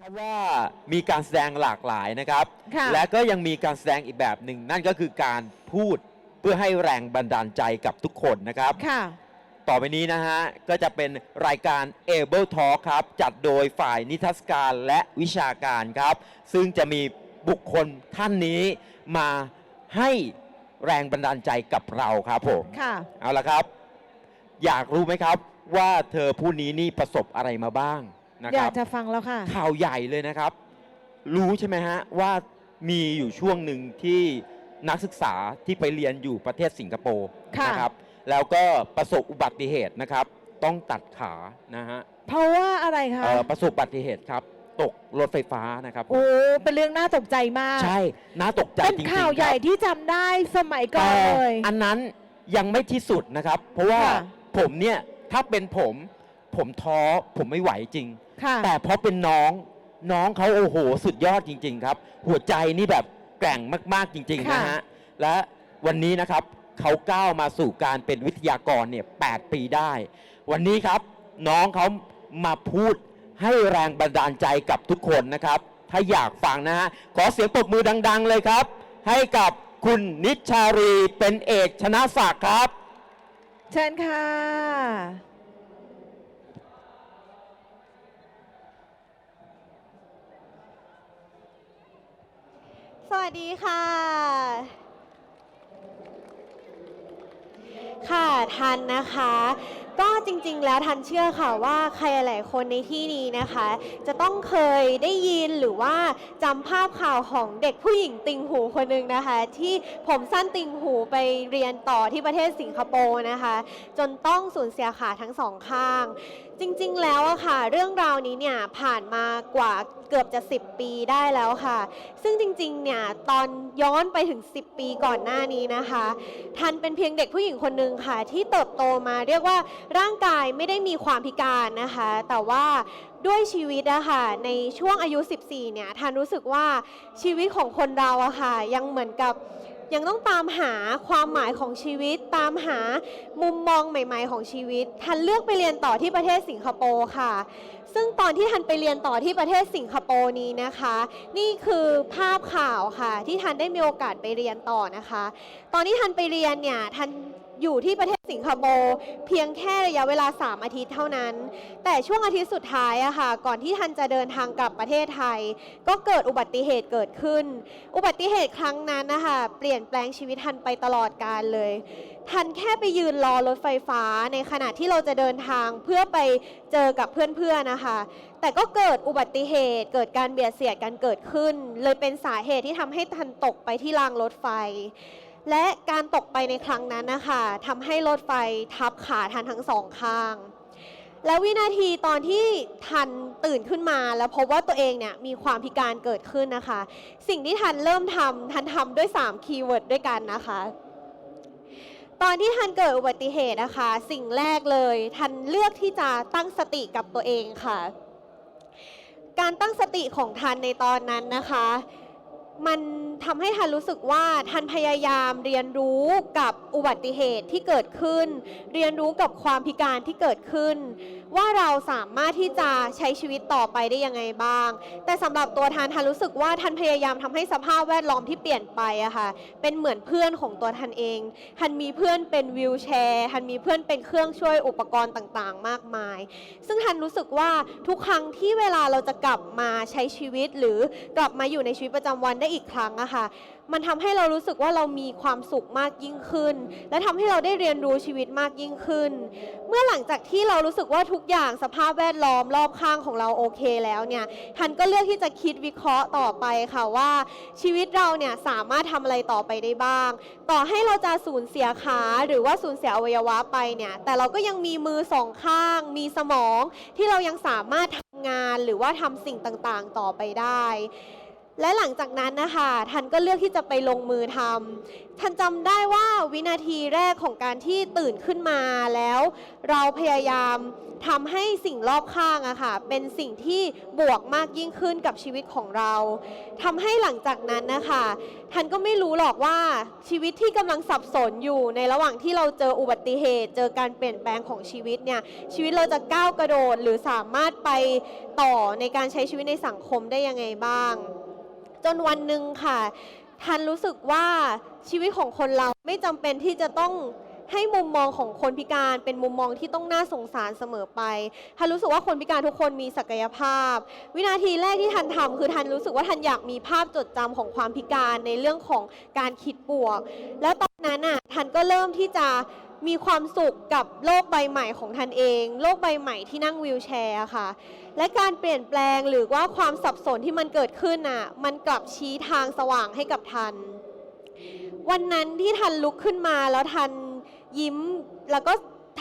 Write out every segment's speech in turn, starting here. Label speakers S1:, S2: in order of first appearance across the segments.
S1: ครับว่ามีการแสดงหลากหลายนะครับ
S2: ค่ะ
S1: และก็ยังมีการแสดงอีกแบบหนึ่งนั่นก็คือการพูดเพื่อให้แรงบันดาลใจกับทุกคนนะครับ
S2: ค่ะ
S1: ต่อไปนี้นะฮะ ก็จะเป็นรายการ Able Talk ครับ จัดโดยฝ่ายนิทรรศการและวิชาการครับ ซึ่งจะมีบุคคลท่านนี้มาให้แรงบันดาลใจกับเราครับผม
S2: ค่ะ
S1: เอาละครับ อยากรู้ไหมครับว่าเธอผู้นี้นี่ประสบอะไรมาบ้าง นะ
S2: อ
S1: ค
S2: ยา
S1: รั
S2: ก
S1: บ
S2: จะฟังแล้วค่ะ
S1: ข่าวใหญ่เลยนะครับ รู้ใช่ไหมฮะว่ามีอยู่ช่วงหนึ่งที่นักศึกษาที่ไปเรียนอยู่ประเทศสิงคโปร์
S2: ค่ะ
S1: นะครับแล้วก็ประสบอุบัติเหตุนะครับ ต้องตัดขานะฮะ
S2: เพราะว่าอะไรคะ
S1: เอ่อประสบอุบัติเหตุครับ ตกรถไฟฟ้านะครับ
S2: โอ้เป็นเรื่องน่าตกใจมาก
S1: ใช่น่าตกใจ
S2: เป็น
S1: จริงๆ
S2: ข่าว
S1: ครับ
S2: ใหญ่ที่จำได้สมัยก่อน
S1: แต่
S2: เลย
S1: อันนั้นยังไม่ที่สุดนะครับ เพราะว่า
S2: ค่ะ
S1: ผมเนี่ย ถ้าเป็นผม ผมท้อผมไม่ไหวจริง
S2: ค่ะ
S1: แต่เพราะเป็นน้องน้องเขาโอ้โห สุดยอดจริง ๆ ครับ หัวใจนี่แบบแกร่งมาก ๆ จริงๆ
S2: ค่ะ
S1: นะฮะ และวันนี้นะครับเขาก้าวมาสู่การเป็นวิทยากรเนี่ยแปีได้ วันนี้ครับ น้องเขามาพูดให้แรงบันดาลใจกับทุกคนนะครับ ถ้าอยากฟังนะฮะ ขอเสียงปรบมือดัง ๆ เลยครับ ให้กับคุณนิชชารีเป็นเอกชนะศักดิ์ครับ
S2: เชิญค่ะ
S3: สวัสดีค่ะ ค่ะทันนะคะ ก็จริงๆแล้วทันเชื่อค่ะว่าใครหลายๆคนในที่นี้นะคะ จะต้องเคยได้ยินหรือว่าจำภาพข่าวของเด็กผู้หญิงติงหูคนหนึ่งนะคะ ที่ผมสั้นติงหูไปเรียนต่อที่ประเทศสิงคโปร์นะคะ จนต้องสูญเสียขาทั้งสองข้าง จริงๆ แล้วอะค่ะ เรื่องราวนี้เนี่ยผ่านมากว่าเกือบจะ 10 ปีได้แล้วค่ะ ซึ่งจริงๆ เนี่ยตอนย้อนไปถึง 10 ปีก่อนหน้านี้นะคะ ทันเป็นเพียงเด็กผู้หญิงคนหนึ่งค่ะ ที่เติบโตมาเรียกว่าร่างกายไม่ได้มีความพิการนะคะ แต่ว่าด้วยชีวิตอะค่ะในช่วงอายุ 14 เนี่ยทันรู้สึกว่าชีวิตของคนเราอะค่ะยังเหมือนกับ ยังต้องตามหาความหมายของชีวิต ตามหามุมมองใหม่ ๆ ของชีวิต ทันเลือกไปเรียนต่อที่ประเทศสิงคโปร์ค่ะ ซึ่งตอนที่ทันไปเรียนต่อที่ประเทศสิงคโปร์นี้นะคะ นี่คือภาพข่าวค่ะ ที่ทันได้มีโอกาสไปเรียนต่อนะคะ ตอนที่ทันไปเรียนเนี่ยทัน อยู่ที่ประเทศสิงคโปร์เพียงแค่ระยะเวลา 3 อาทิตย์เท่านั้น แต่ช่วงอาทิตย์สุดท้ายอะค่ะ ก่อนที่ทันจะเดินทางกลับประเทศไทย ก็เกิดอุบัติเหตุเกิดขึ้น อุบัติเหตุครั้งนั้นนะคะเปลี่ยนแปลงชีวิตทันไปตลอดกาลเลย ทันแค่ไปยืนรอรถไฟฟ้าในขณะที่เราจะเดินทางเพื่อไปเจอกับเพื่อนๆนะคะ แต่ก็เกิดอุบัติเหตุ เกิดการเบียดเสียดกันเกิดขึ้น เลยเป็นสาเหตุที่ทำให้ทันตกไปที่รางรถไฟ และการตกไปในครั้งนั้นนะคะทำให้รถไฟทับขาทันทั้งสองข้าง และวินาทีตอนที่ทันตื่นขึ้นมา แล้วพบว่าตัวเองเนี่ยมีความพิการเกิดขึ้นนะคะ สิ่งที่ทันเริ่มทำทันทำด้วย 3 คีย์เวิร์ดด้วยกันนะคะ ตอนที่ทันเกิดอุบัติเหตุนะคะ สิ่งแรกเลยทันเลือกที่จะตั้งสติกับตัวเองค่ะ การตั้งสติของทันในตอนนั้นนะคะ มันทำให้ทันรู้สึกว่าทันพยายามเรียนรู้กับอุบัติเหตุที่เกิดขึ้น เรียนรู้กับความพิการที่เกิดขึ้น ว่าเราสามารถที่จะใช้ชีวิตต่อไปได้ยังไงบ้าง แต่สำหรับตัวทันทันรู้สึกว่าทันพยายามทำให้สภาพแวดล้อมที่เปลี่ยนไปอะค่ะเป็นเหมือนเพื่อนของตัวทันเองทันมีเพื่อนเป็นวิวแชร์ทันมีเพื่อนเป็นเครื่องช่วยอุปกรณ์ต่างๆ มากมาย ซึ่งทันรู้สึกว่าทุกครั้งที่เวลาเราจะกลับมาใช้ชีวิตหรือกลับมาอยู่ในชีวิตประจำวันได้อีกครั้งอะค่ะ มันทำให้เรารู้สึกว่าเรามีความสุขมากยิ่งขึ้น และทำให้เราได้เรียนรู้ชีวิตมากยิ่งขึ้น เมื่อหลังจากที่เรารู้สึกว่าทุกอย่างสภาพแวดล้อมรอบข้างของเราโอเคแล้วเนี่ยทันก็เลือกที่จะคิดวิเคราะห์ต่อไปค่ะว่าชีวิตเราเนี่ยสามารถทำอะไรต่อไปได้บ้าง ต่อให้เราจะสูญเสียขาหรือว่าสูญเสียอวัยวะไปเนี่ยแต่เราก็ยังมีมือสองข้าง มีสมองที่เรายังสามารถทำงานหรือว่าทำสิ่งต่างๆ ต่อไปได้ และหลังจากนั้นนะคะทันก็เลือกที่จะไปลงมือทำทันจำได้ว่าวินาทีแรกของการที่ตื่นขึ้นมาแล้ว เราพยายามทำให้สิ่งรอบข้างอะค่ะเป็นสิ่งที่บวกมากยิ่งขึ้นกับชีวิตของเราทำให้หลังจากนั้นนะคะทันก็ไม่รู้หรอกว่าชีวิตที่กำลังสับสนอยู่ในระหว่างที่เราเจออุบัติเหตุ เจอการเปลี่ยนแปลงของชีวิตเนี่ยชีวิตเราจะก้าวกระโดดหรือสามารถไปต่อในการใช้ชีวิตในสังคมได้ยังไงบ้าง จนวันหนึ่งค่ะทันรู้สึกว่าชีวิตของคนเราไม่จำเป็นที่จะต้องให้มุมมองของคนพิการเป็นมุมมองที่ต้องน่าสงสารเสมอไปทันรู้สึกว่าคนพิการทุกคนมีศักยภาพ วินาทีแรกที่ทันทำคือทันรู้สึกว่าทันอยากมีภาพจดจำของความพิการในเรื่องของการคิดบวก แล้วตอนนั้นน่ะทันก็เริ่มที่จะ มีความสุขกับโลกใบใหม่ของทันเอง โลกใบใหม่ที่นั่งวีลแชร์ค่ะ และการเปลี่ยนแปลงหรือว่าความสับสนที่มันเกิดขึ้นน่ะมันกลับชี้ทางสว่างให้กับทัน วันนั้นที่ทันลุกขึ้นมาแล้วทันยิ้มแล้วก็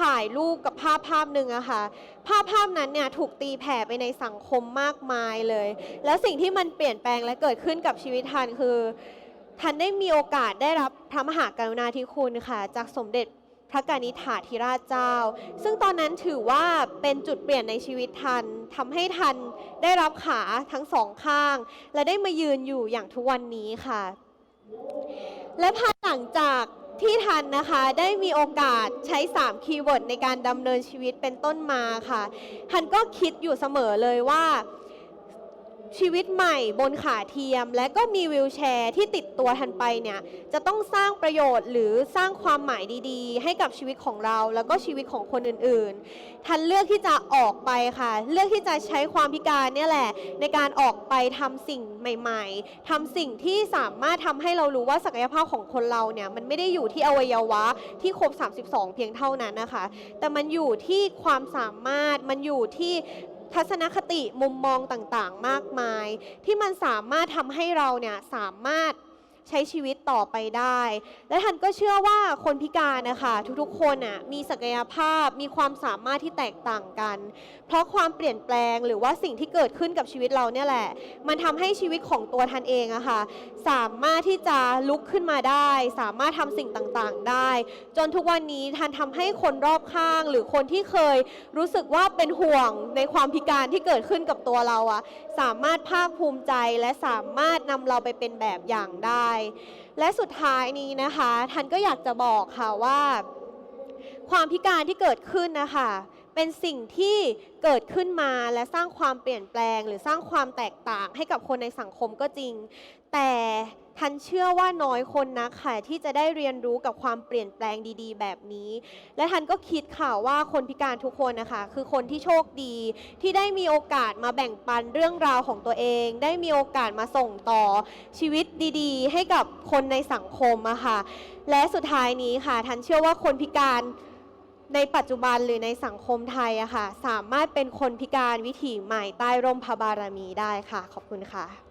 S3: ถ่ายรูปกับภาพภาพหนึ่งอะค่ะ ภาพภาพนั้นเนี่ยถูกตีแผ่ไปในสังคมมากมายเลย แล้วสิ่งที่มันเปลี่ยนแปลงและเกิดขึ้นกับชีวิตทันคือ ทันได้มีโอกาสได้รับพระมหากรุณาธิคุณค่ะ จากสมเด็จ พระกานิษฐาธิราชเจ้า ซึ่งตอนนั้นถือว่าเป็นจุดเปลี่ยนในชีวิตทันทำให้ทันได้รับขาทั้งสองข้าง และได้มายืนอยู่อย่างทุกวันนี้ค่ะ และภายหลังจากที่ทันนะคะได้มีโอกาสใช้ 3 คีย์เวิร์ดในการดำเนินชีวิตเป็นต้นมาค่ะ ทันก็คิดอยู่เสมอเลยว่า ชีวิตใหม่บนขาเทียม และก็มีวิวแชร์ที่ติดตัวทันไปเนี่ยจะต้องสร้างประโยชน์หรือสร้างความหมายดีๆ ให้กับชีวิตของเรา แล้วก็ชีวิตของคนอื่นๆ ทันเลือกที่จะออกไปค่ะ เลือกที่จะใช้ความพิการเนี่ยแหละ ในการออกไปทำสิ่งใหม่ ๆทำสิ่งที่สามารถทำให้เรารู้ว่าศักยภาพของคนเราเนี่ยมันไม่ได้อยู่ที่อวัยวะที่ครบ 32 เพียงเท่านั้นนะคะ แต่มันอยู่ที่ความสามารถมันอยู่ที่ ทัศนคติมุมมองต่างๆ มากมาย ที่มันสามารถทำให้เราเนี่ยสามารถ ใช้ชีวิตต่อไปได้ และทันก็เชื่อว่าคนพิการนะคะทุกๆคนน่ะมีศักยภาพมีความสามารถที่แตกต่างกัน เพราะความเปลี่ยนแปลงหรือว่าสิ่งที่เกิดขึ้นกับชีวิตเราเนี่ยแหละ มันทำให้ชีวิตของตัวทันเองอะค่ะสามารถที่จะลุกขึ้นมาได้ สามารถทำสิ่งต่างๆได้ จนทุกวันนี้ทันทำให้คนรอบข้าง หรือคนที่เคยรู้สึกว่าเป็นห่วงในความพิการที่เกิดขึ้นกับตัวเราอะสามารถภาคภูมิใจและสามารถนำเราไปเป็นแบบอย่างได้และสุดท้ายนี้นะคะท่านก็อยากจะบอกค่ะว่า ความพิการที่เกิดขึ้นนะคะเป็นสิ่งที่เกิดขึ้นมาและสร้างความเปลี่ยนแปลง หรือสร้างความแตกต่างให้กับคนในสังคมก็จริง แต่ ทันเชื่อว่าน้อยคนนะค่ะที่จะได้เรียนรู้กับความเปลี่ยนแปลงดีๆ แบบนี้ และทันก็คิดค่ะว่าคนพิการทุกคนนะคะ คือคนที่โชคดีที่ได้มีโอกาสมาแบ่งปันเรื่องราวของตัวเอง ได้มีโอกาสมาส่งต่อชีวิตดีๆ ให้กับคนในสังคมอะค่ะ และสุดท้ายนี้ค่ะ ทันเชื่อว่าคนพิการในปัจจุบันหรือในสังคมไทยอะค่ะ สามารถเป็นคนพิการวิถีใหม่ใต้ร่มพระบารมีได้ค่ะ ขอบคุณค่ะ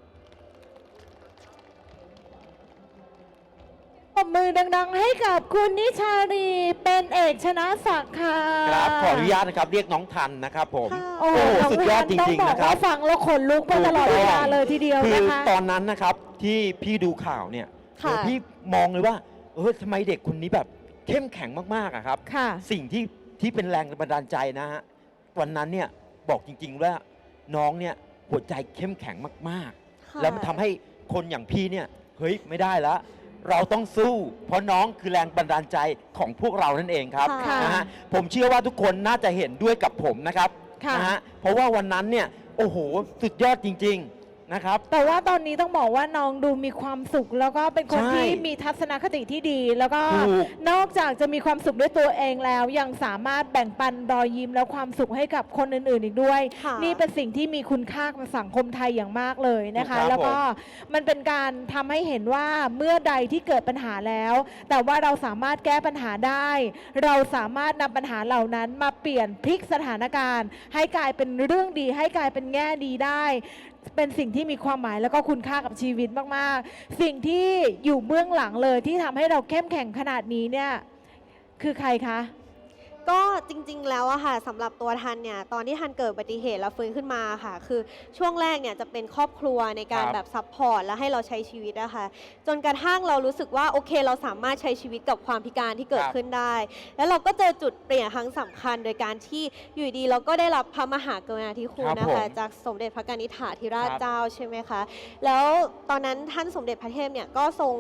S2: ปรบมือดังๆ ให้กับคุณนิชารีเป็นเอกชนะศักดิ์ค่ะ
S1: ครับขออนุญาตนะครับ เรียกน้องทันนะครับผม
S3: ค่ะ
S2: โอ้โห
S1: โอ้โห
S2: น้
S1: สุดยอด
S2: ทัน
S1: จริงๆ
S2: ต้องบอก
S1: นะครับ
S2: ว่าฟังแล้วขนลุกไปตลอดเวลาเลยทีเดียว
S1: คือ
S2: นะคะ
S1: ตอนนั้นนะครับที่พี่ดูข่าวเนี่ย
S3: ค่ะ
S1: เออพี่มองเลยว่าเออทำไมเด็กคนนี้แบบเข้มแข็งมากๆอะครับ
S2: ค่ะ
S1: สิ่งที่ที่เป็นแรงบันดาลใจนะฮะวันนั้นเนี่ยบอกจริงๆว่าน้องเนี่ยหัวใจเข้มแข็งมากๆ แล้วมันทำให้คนอย่างพี่เนี่ยเฮ้ยไม่ได้แล้ว เราต้องสู้ เพราะน้องคือแรงบันดาลใจของพวกเรานั่นเองครับ
S3: ค่ะ
S1: นะฮะผมเชื่อว่าทุกคนน่าจะเห็นด้วยกับผมนะครับ
S2: ค่ะ
S1: นะฮะเพราะว่าวันนั้นเนี่ยโอ้โหสุดยอดจริง ๆ นะครับ
S2: แต่ว่าตอนนี้ต้องบอกว่าน้องดูมีความสุข แล้วก็เป็นคน
S1: ใช่
S2: ที่มีทัศนคติที่ดี แล้วก็
S1: ถูก
S2: นอกจากจะมีความสุขด้วยตัวเองแล้ว ยังสามารถแบ่งปันรอยยิ้มและความสุขให้กับคนอื่น ๆ อีกด้วย
S3: ค่ะ
S2: นี่เป็นสิ่งที่มีคุณค่ากับสังคมไทยอย่างมากเลยนะคะ
S1: ถูกครับ
S2: แล้วก็มันเป็นการทำให้เห็นว่าเมื่อใดที่เกิดปัญหาแล้ว แต่ว่าเราสามารถแก้ปัญหาได้ เราสามารถนำปัญหาเหล่านั้นมาเปลี่ยนพลิกสถานการณ์ ให้กลายเป็นเรื่องดีให้กลายเป็นแง่ดีได้ เป็นสิ่งที่มีความหมายแล้วก็คุณค่ากับชีวิตมากๆ สิ่งที่อยู่เบื้องหลังเลยที่ทำให้เราเข้มแข็งขนาดนี้เนี่ย คือใครคะ
S3: ก็จริงๆแล้วอะค่ะสำหรับตัวทันเนี่ยตอนที่ทันเกิดอุบัติเหตุแล้วฟื้นขึ้นมาค่ะ คือช่วงแรกเนี่ยจะเป็นครอบครัวในการ
S1: ครับ
S3: แบบซัพพอร์ตแล้วให้เราใช้ชีวิตอะค่ะจนกระทั่งเรารู้สึกว่าโอเค เราสามารถใช้ชีวิตกับความพิการที่เกิด
S1: ครับ
S3: ขึ้นได้ แล้วเราก็เจอจุดเปลี่ยนครั้งสำคัญ โดยการที่อยู่ดีเราก็ได้รับพระมหากรุณาธิคุณ
S1: ครับ
S3: นะ
S1: ผม
S3: คะจากสมเด็จพระกนิษฐาธิราช
S1: ครับ
S3: เจ้าใช่ไหมคะ แล้วตอนนั้นท่านสมเด็จพระเทพเนี่ยก็ทรง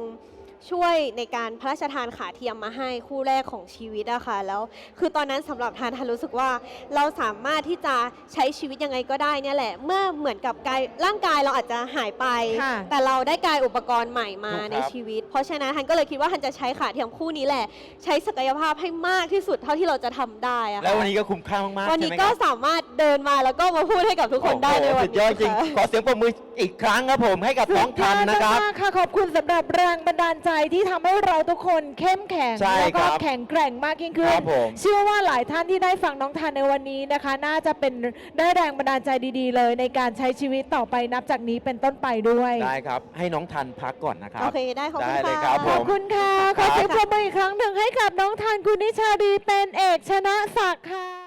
S3: ช่วยในการพระราชทานขาเทียมมาให้คู่แรกของชีวิตอะค่ะแล้วคือตอนนั้นสำหรับทานทานรู้สึกว่า เราสามารถที่จะใช้ชีวิตยังไงก็ได้เนี่ยแหละ เมื่อเหมือนกับกายร่างกายเราอาจจะหายไป
S2: ค่ะ
S3: แต่เราได้กายอุปกรณ์ใหม่มา
S1: ถูกครับ
S3: ในชีวิต เพราะฉะนั้นทันก็เลยคิดว่าทันจะใช้ขาเทียมคู่นี้แหละ ใช้ศักยภาพให้มากที่สุดเท่าที่เราจะทำได้อะค่ะ
S1: แล้ววันนี้ก็คุ้มค่ามากๆ
S3: วัน
S1: ใช่
S3: นี้
S1: ไหม
S3: ก็
S1: ครับ
S3: สามารถเดินมาแล้วก็มาพูดให้กับทุกคนได้ใน
S1: โอ้โห
S3: วัน
S1: สุดย
S3: นี้
S1: อดจริง
S3: ค่ะ
S1: ขอเสียงปรบมือ อีกครั้งครับผมให้กับน้องทันนะครับ
S2: สุดยอดมากๆค่ะขอบคุณสำหรับแรงบันดาลใจที่ทำให้เราทุกคนเข้มแข็ง
S1: ใช่
S2: แล้วก็
S1: ครับ
S2: แข็งแกร่งมากยิ่งขึ้
S1: คนรับผม
S2: เชื่อว่าหลายท่านที่ได้ฟังน้องทันในวันนี้นะคะ น่าจะเป็นได้แรงบันดาลใจดีๆ เลย ในการใช้ชีวิตต่อไปนับจากนี้เป็นต้นไปด้วย
S1: ได้ครับ ให้น้องทันพักก่อนนะครับ
S3: โอเคได้ขอบคุณ
S1: ได้เลย
S3: ค่ะ
S1: ครับผ
S2: ขอบ
S1: ม
S2: คุณค่ะ ขอเสียงปรบมืออีกครั้งหนึ่งให้กับน้องทันกุณนิชาดีเป็นเอกชนะศักดิ์ค่ะ